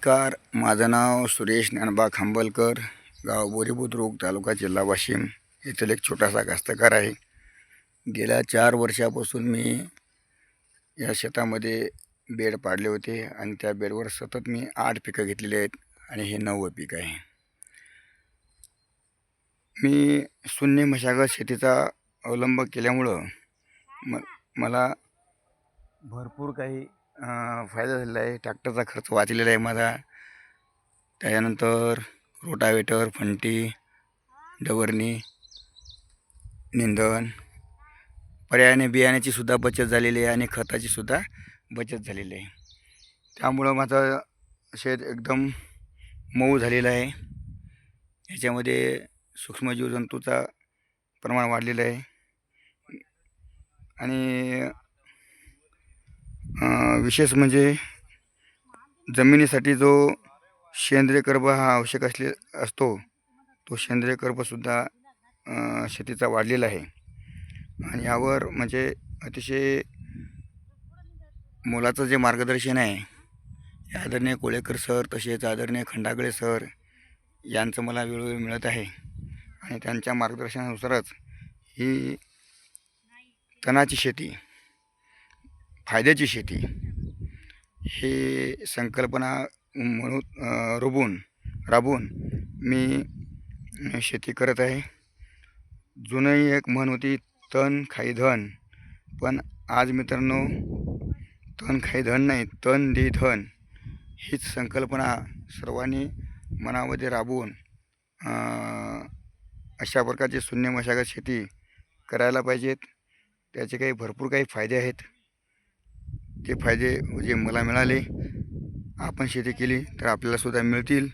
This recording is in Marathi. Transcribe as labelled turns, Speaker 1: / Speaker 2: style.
Speaker 1: नमस्कार. माझं नाव सुरेश ज्ञानबा खांबलकर गाव बोरीबुद्रुक तालुका जिल्हा वाशिम. येथील एक छोटासा कास्तकार आहे. गेल्या चार वर्षापासून मी या शेतामध्ये बेड पाडले होते आणि त्या बेडवर सतत मी आठ पिकं घेतलेली आहेत आणि हे नववं पीक आहे. मी शून्य मशागत शेतीचा अवलंब केल्यामुळं म मला भरपूर काही फायदा झालेला आहे. ट्रॅक्टरचा खर्च वाचलेला आहे माझा. त्याच्यानंतर रोटावेटर फंटी डवरणी निंदन पर्यायाने बियाण्याची सुद्धा बचत झालेली आहे आणि खताची सुद्धा बचत झालेली आहे. त्यामुळं माझं शेत एकदम मऊ झालेलं आहे. याच्यामध्ये सूक्ष्मजीवजंतूचा प्रमाण वाढलेलं आहे. आणि विशेष म्हणजे जमिनीसाठी जो सेंद्रिय कर्ब हा आवश्यक असले असतो तो सेंद्रिय कर्बसुद्धा शेतीचा वाढलेला आहे. आणि यावर म्हणजे अतिशय मोलाचं जे मार्गदर्शन आहे हे आदरणीय कोळेकर सर तसेच आदरणीय खंडागळे सर यांचं मला वेळोवेळी मिळत आहे. आणि त्यांच्या मार्गदर्शनानुसारच ही तणाची शेती फायद्याची शेती. हे संकल्पना म्हणून रुबून राबून मी शेती करत आहे. जुनंही एक म्हण होती तण खाई धन. पण आज मित्रांनो तण खाई धन नाही तण दे धन. हीच संकल्पना सर्वांनी मनामध्ये राबवून अशा प्रकारची शून्य मशागत शेती करायला पाहिजेत. त्याचे काही भरपूर काही फायदे आहेत. ते फायदे जे मला मिळाले आपण शेती केली तर आपल्यालासुद्धा मिळतील.